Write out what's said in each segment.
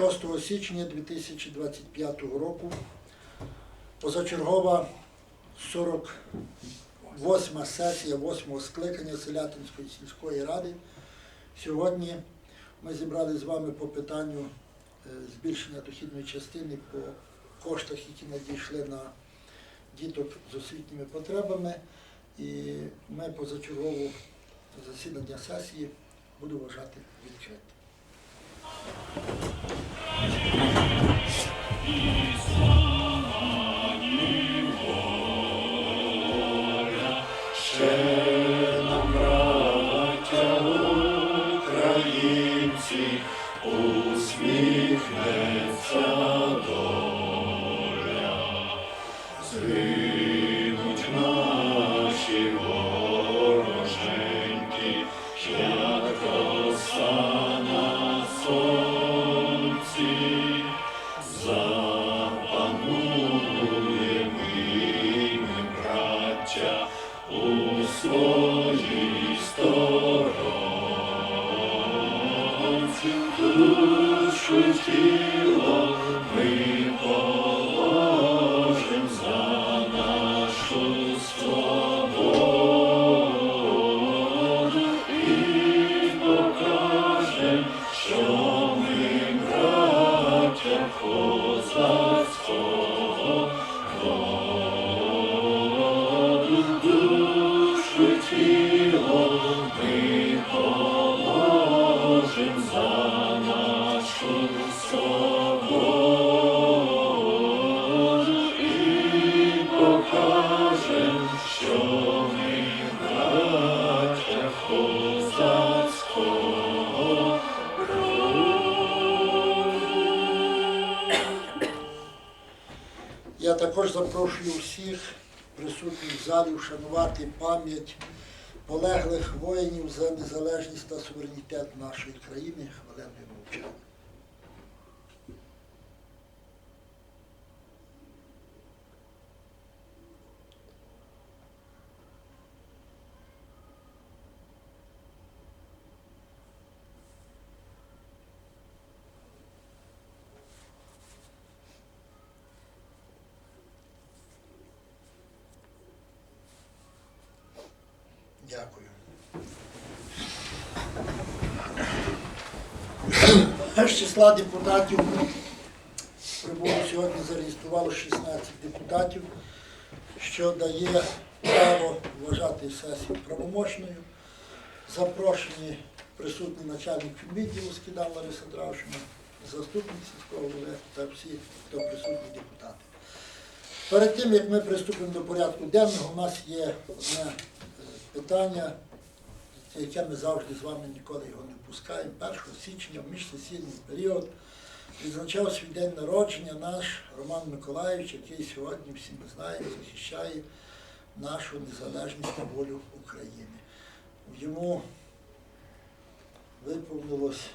6 січня 2025 року. Позачергова 48 сесія 8 скликання Селятинської сільської ради. Сьогодні ми зібрали з вами по питанню е, збільшення дохідної частини по коштах, які надійшли на діток з освітніми потребами. І ми позачергову засідання сесії буду вважати відкритим. Я запрошую всіх присутніх в залі вшанувати пам'ять полеглих воїнів за незалежність та суверенітет нашої країни хвилиною мовчання. Дякую. З числа депутатів прибуло сьогодні зареєструвало 16 депутатів, що дає право вважати сесію правомочною. Запрошені присутні начальник відділу Скидан Лариса Дравшина, заступник сільського голови та всі, хто присутні депутати. Перед тим, як ми приступимо до порядку денного, у нас є одне питання, яке ми завжди з вами ніколи його не впускаємо. 1 січня в міжсесійний період відзначав свій день народження наш Роман Миколаївич, який сьогодні, всі ми знаємо, захищає нашу незалежність та волю України. Йому виповнилось,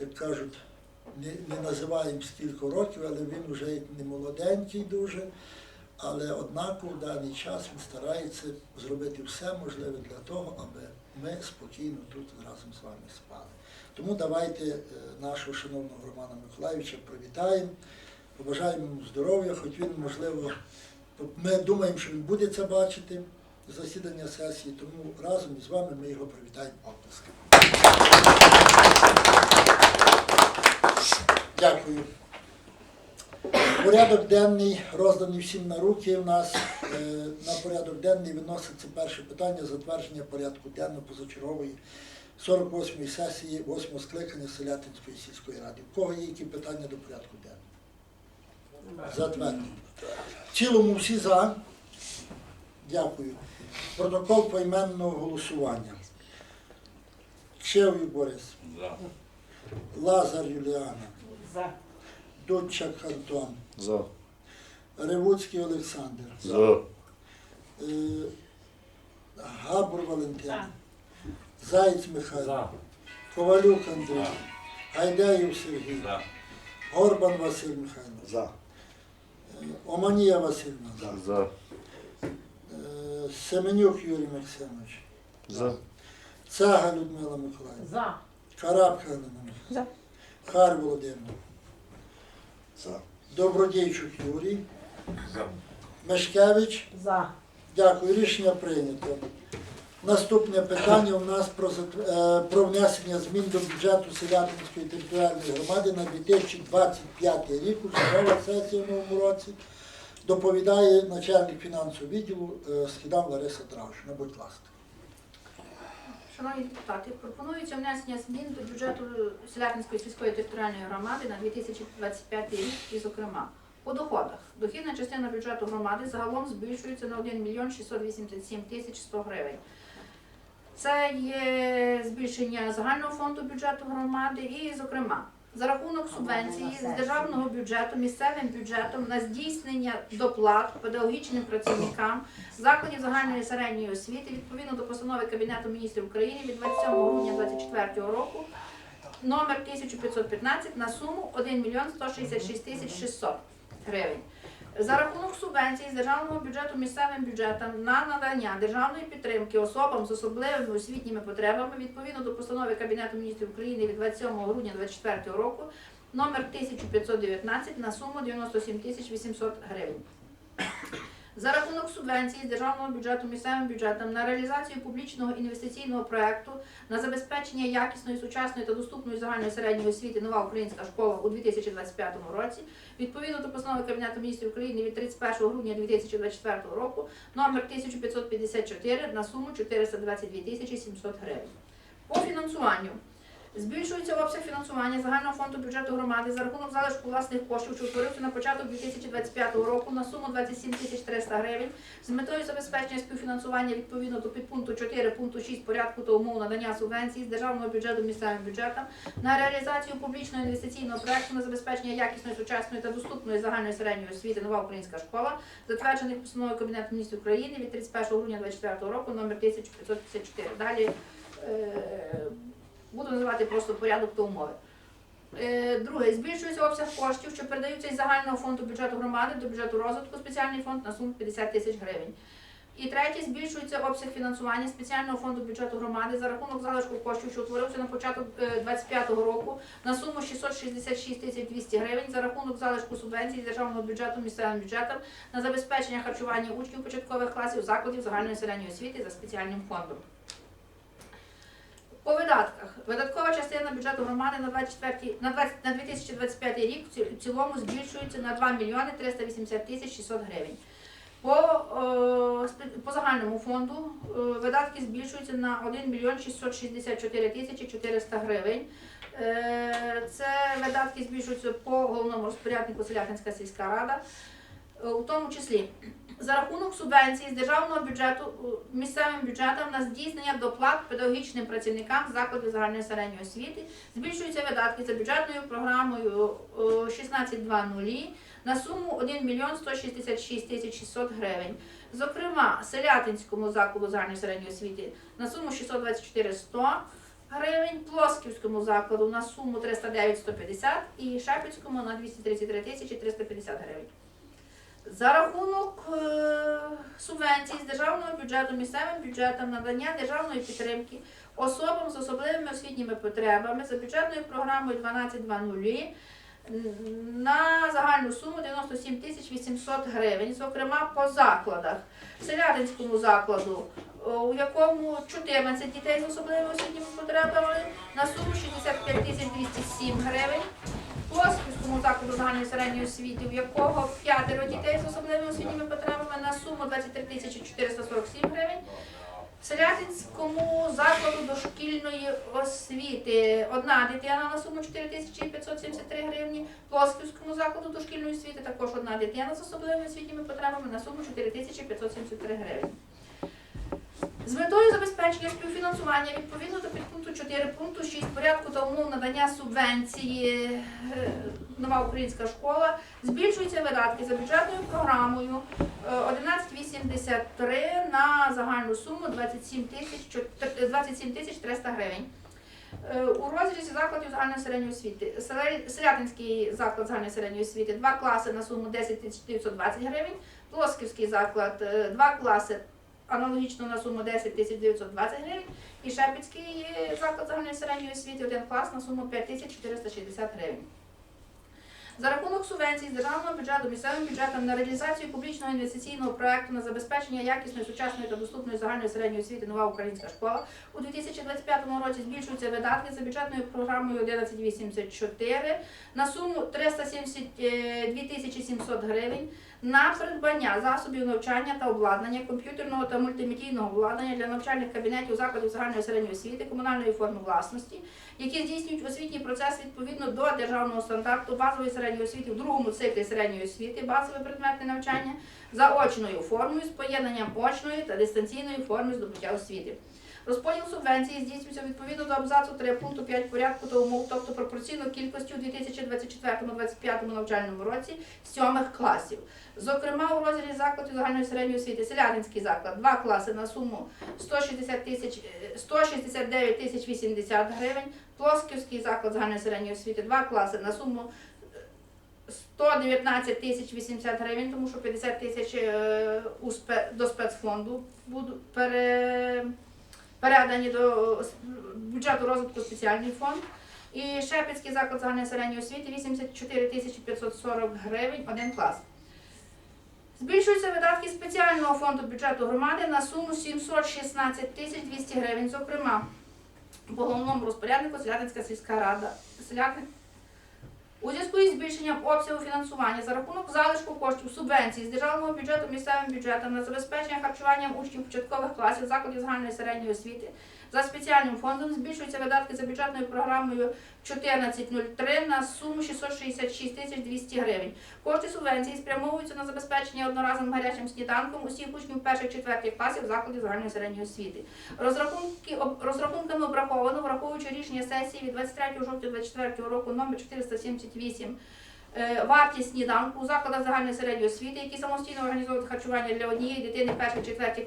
як кажуть, не, не називаємо скільки років, але він вже як не молоденький дуже. Але однак у даний час він старається зробити все можливе для того, аби ми спокійно тут разом з вами спали. Тому давайте е, нашого шановного Романа Миколаївича привітаємо, побажаємо йому здоров'я, хоч він, можливо, ми думаємо, що він буде це бачити, засідання сесії, тому разом із вами ми його привітаємо оплесками. Дякую. Порядок денний розданий всім на руки. У нас е, на порядок денний виноситься перше питання затвердження порядку денного позачергової 48-ї сесії 8 скликання Селятинської сільської ради. У кого є які питання до порядку денного? Затвердження. В цілому всі за. Дякую. Протокол поіменного голосування. Чевий Борис. За. Лазар Юліана. За. Дудчак Антон. За. Ревуцький Олександр. За. Е, Габур Валентин. За. Заєць Михайло. Ковалюк Андрій. Гайдаєв Сергій. За. Горбан Василь Михайло. За. Е, Оманія Васильівна. За. Е, Семенюк Юрій Максимович. За. Цага Людмила Миколаївна. За. Карабка Галина Михайлівна. За. Хар Володимир, За. Добродійчук Юрій, За. Мешкевич. За. Дякую, рішення прийнято. Наступне питання у нас про, е, про внесення змін до бюджету Селятинської територіальної громади на 2025 рік у чергова сесія в новому році. Доповідає начальник фінансового відділу е, Східам Лариса Драуш. Будь ласка. Шановні депутати, пропонується внесення змін до бюджету Селятинської сільської територіальної громади на 2025 рік і, зокрема, по доходах. Дохідна частина бюджету громади загалом збільшується на 1 мільйон 687 тисяч 100 гривень. Це є збільшення загального фонду бюджету громади і, зокрема, за рахунок субвенції з державного бюджету місцевим бюджетом на здійснення доплат педагогічним працівникам закладів загальної середньої освіти відповідно до постанови Кабінету міністрів України від 27 грудня 2024 року номер 1515 на суму 1 мільйон 166 тисяч 600 гривень. За рахунок субвенцій з державного бюджету місцевим бюджетам на надання державної підтримки особам з особливими освітніми потребами відповідно до постанови Кабінету міністрів України від 27 грудня 2024 року номер 1519 на суму 97 тисяч 800 гривень. За рахунок субвенції з державного бюджету місцевим бюджетам на реалізацію публічного інвестиційного проекту на забезпечення якісної, сучасної та доступної загальної середньої освіти нова українська школа у 2025 році, відповідно до постанови Кабінету міністрів України від 31 грудня 2024 року, номер 1554 на суму 422 тисячі 700 гривень. По фінансуванню. Збільшується обсяг фінансування загального фонду бюджету громади за рахунок залишку власних коштів, що утворився на початок 2025 року на суму 27 тисяч 300 гривень з метою забезпечення співфінансування відповідно до підпункту 4 пункту 6 порядку та умов надання субвенцій з державного бюджету місцевим бюджетам на реалізацію публічного інвестиційного проекту на забезпечення якісної, сучасної та доступної загальної середньої освіти нова українська школа, затверджених постановою Кабінету міністрів України від 31 грудня 2024 року номер 1554. Далі е, буду називати просто порядок та умови. Е, Друге, збільшується обсяг коштів, що передаються із загального фонду бюджету громади до бюджету розвитку спеціальний фонд на суму 50 тисяч гривень. І третє, збільшується обсяг фінансування спеціального фонду бюджету громади за рахунок залишку коштів, що утворився на початок 2025 року на суму 666 тисяч 200 гривень за рахунок залишку субвенцій з державного бюджету місцевим бюджетом на забезпечення харчування учнів початкових класів закладів загальної середньої освіти за спеціальним фондом. По видатках. Видаткова частина бюджету громади на 24, на 20, на 2025 рік в цілому збільшується на 2 мільйони 380 тисяч 600 гривень. По, спе- по загальному фонду е, видатки збільшуються на 1 мільйон 664 тисячі 400 гривень. Е, це видатки збільшуються по головному розпоряднику Селятинська сільська рада, у тому числі за рахунок субвенцій з державного бюджету е, місцевим бюджетом на здійснення доплат педагогічним працівникам закладів загальної середньої освіти збільшуються видатки за бюджетною програмою е, 1620 на суму 1 мільйон 166 тисяч 600 гривень. Зокрема, Селятинському закладу загальної середньої освіти на суму 624 100 гривень, Плосківському закладу на суму 309 150 і Шепецькому на 233 тисячі 350 гривень. За рахунок е, субвенцій з державного бюджету місцевим бюджетом надання державної підтримки особам з особливими освітніми потребами за бюджетною програмою 1220 на загальну суму 97 тисяч 800 гривень, зокрема по закладах. Селятинському закладу, е, у якому 14 дітей з особливими освітніми потребами на суму 65 тисяч 207 гривень. Плосківському закладу загальної середньої освіти, у якого п'ятеро дітей з особливими освітніми потребами на суму 23 тисячі 447 гривень. Селятинському закладу дошкільної освіти одна дитина на суму 4 тисячі 573 гривні. Плосківському закладу дошкільної освіти також одна дитина з особливими освітніми потребами на суму 4 тисячі 573 гривні. З метою забезпечення співфінансування відповідно до підпункту 4 пункту 6 порядку та умов надання субвенції е, нова українська школа збільшуються видатки за бюджетною програмою е, 1183 на загальну суму 27 тисяч чот- 27 тисяч 300 гривень. Е, У розрізі закладів загальної середньої освіти Селятинський заклад загальної середньої освіти два класи на суму 10 тисяч 920 гривень, Плосківський заклад е, два класи аналогічно на суму 10 тисяч 920 гривень. І Шепецький е, заклад загальної середньої освіти один клас на суму 5 тисяч 460 гривень. За рахунок субвенцій з державного бюджету місцевим бюджетом на реалізацію публічного інвестиційного проекту на забезпечення якісної, сучасної та доступної загальної середньої освіти нова українська школа у 2025 році збільшуються видатки за бюджетною програмою 1184 на суму 372 тисячі 700 гривень на придбання засобів навчання та обладнання, комп'ютерного та мультимедійного обладнання для навчальних кабінетів закладів загальної середньої освіти комунальної форми власності, які здійснюють освітній процес відповідно до державного стандарту базової середньої освіти в другому циклі середньої освіти, базове предметне навчання за очною формою з поєднанням очної та дистанційної форми здобуття освіти. Розподіл субвенції здійснюється відповідно до абзацу 3 пункту 5 порядку та умов, тобто пропорційно кількості у 2024-2025 навчальному році сьомих класів. Зокрема, у розрізі закладів загальної середньої освіти Селянинський заклад, два класи на суму 160 тисяч, е, 169 тисяч 80 гривень, Плосківський заклад загальної середньої освіти, два класи на суму е, 119 тисяч 80 гривень, тому що 50 тисяч е, до спецфонду будуть пере, передані до бюджету розвитку спеціальний фонд. І Шепецький заклад загальної середньої освіти 84 тисячі 540 гривень, один клас. Збільшуються видатки спеціального фонду бюджету громади на суму 716 тисяч 200 гривень. Зокрема, по головному розпоряднику Селятинська сільська рада. Селятин у зв'язку із збільшенням обсягу фінансування за рахунок залишку коштів субвенції з державного бюджету місцевим бюджетом на забезпечення харчуванням учнів початкових класів закладів загальної середньої освіти за спеціальним фондом збільшуються видатки за бюджетною програмою 1403 на суму 666 тисяч 200 гривень. Кошти субвенції спрямовуються на забезпечення одноразовим гарячим сніданком усіх учнів перших четвертих класів закладів загальної середньої освіти. Розрахунки розрахунками обраховано, враховуючи рішення сесії від 23 жовтня 2024 року номер 478 е, Вартість сніданку у закладах загальної середньої освіти, які самостійно організовують харчування для однієї дитини перших четвертих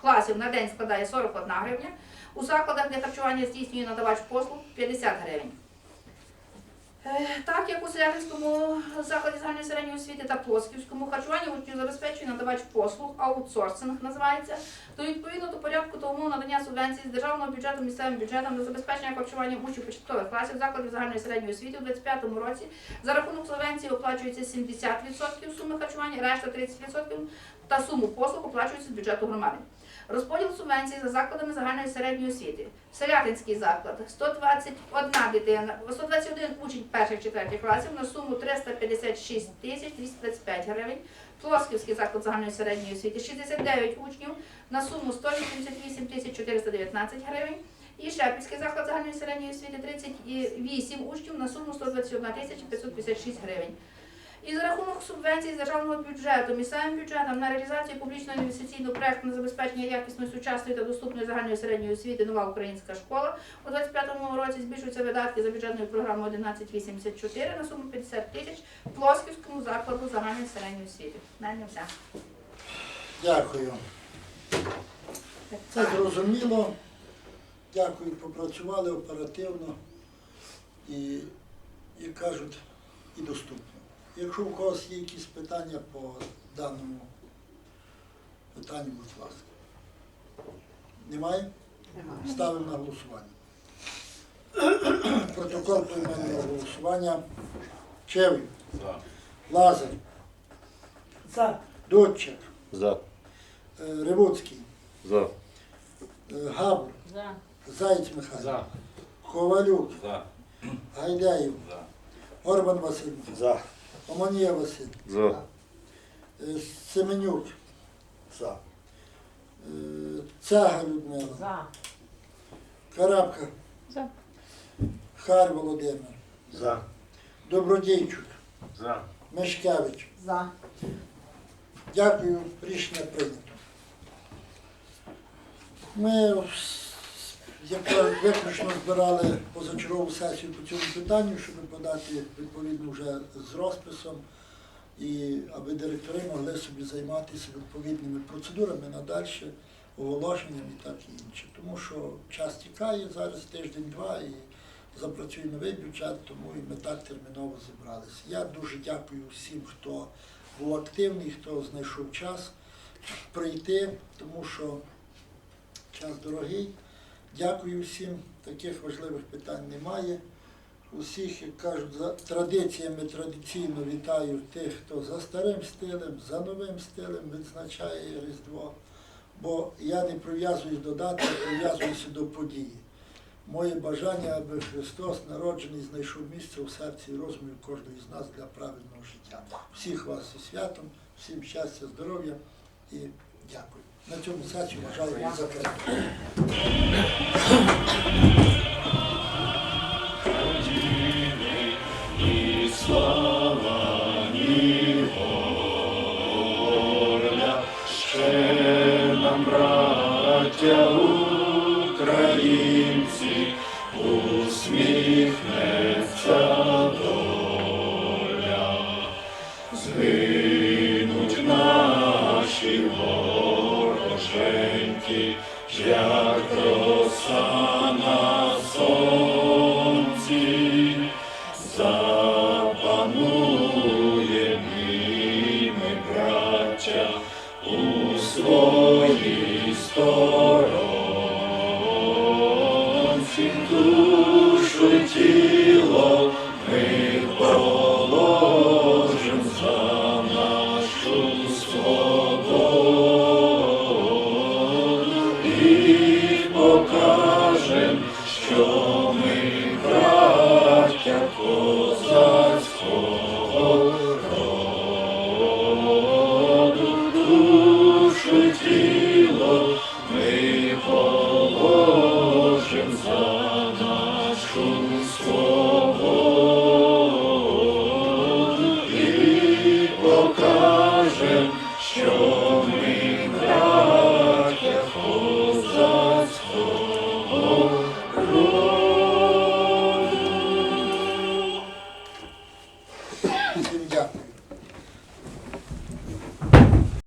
класів на день складає 41 гривня. У закладах, де харчування здійснює надавач послуг 50 гривень. Е, Так як у Селятинському закладі загальної середньої освіти та Плосківському харчування учнів забезпечує надавач послуг, аутсорсинг називається, то відповідно до порядку та умов надання субвенцій з державного бюджету місцевим бюджетом на забезпечення харчуванням учнів початкових класів закладів загальної середньої освіти у 2025 році за рахунок субвенції оплачується 70% суми харчування, решта 30% та суму послуг оплачується з бюджету громади. Розподіл субвенцій за закладами загальної середньої освіти. Селятинський заклад 121 дитина, 121 учень перших четвертих класів на суму 356 тисяч 225 гривень. Плосківський заклад загальної середньої освіти 69 учнів на суму 188 тисяч 419 гривень. І Шепільський заклад загальної середньої освіти 38 учнів на суму 121 тисяча 556 гривень. І за рахунок субвенцій з державного бюджету місцевим бюджетом на реалізацію публічного інвестиційного проекту на забезпечення якісної, сучасної та доступної загальної середньої освіти нова українська школа у 2025 році збільшуються видатки за бюджетною програмою 1184 на суму 50 тисяч в Плосківському закладу загальної середньої освіти. Мене все. Дякую. Це зрозуміло. Дякую, попрацювали оперативно і, як кажуть, і доступно. Якщо у когось є якісь питання по даному питанню, будь ласка. Немає? Ставимо на голосування. Протокол поіменного голосування. Чевий, За. Лазар, За. Дудчик, За. е, Ревуцький, За. е, Габр, За. Заєць Михайло, За. Ковалюк, За. Гайдаєв, За. Горбан Василь, За. Оманія Василь, За. е, Семенюк, За. е, Цяга Людмила, За. Карабка, За. Хар Володимир, За. Добродійчук, За. Мешкевич. За. Дякую, рішення прийнято. Ми як виключно збирали позачергову сесію по цьому питанню, щоб подати відповідно вже з розписом, і аби директори могли собі займатися відповідними процедурами надальше, оголошенням і так і інше. Тому що час тікає зараз тиждень-два і запрацює новий бюджет, тому і ми так терміново зібралися. Я дуже дякую всім, хто був активний, хто знайшов час. прийти, тому що час дорогий. Дякую всім, таких важливих питань немає. Усіх, як кажуть, за традиціями традиційно вітаю тих, хто за старим стилем, за новим стилем відзначає Різдво. Бо я не прив'язуюсь до дати, а прив'язуюся до події. Моє бажання, аби Христос народжений знайшов місце у серці і розумі кожного з нас для правильного життя. Всіх вас зі святом, всім щастя, здоров'я і дякую. На цьому сесію бажаю закрити. І своїй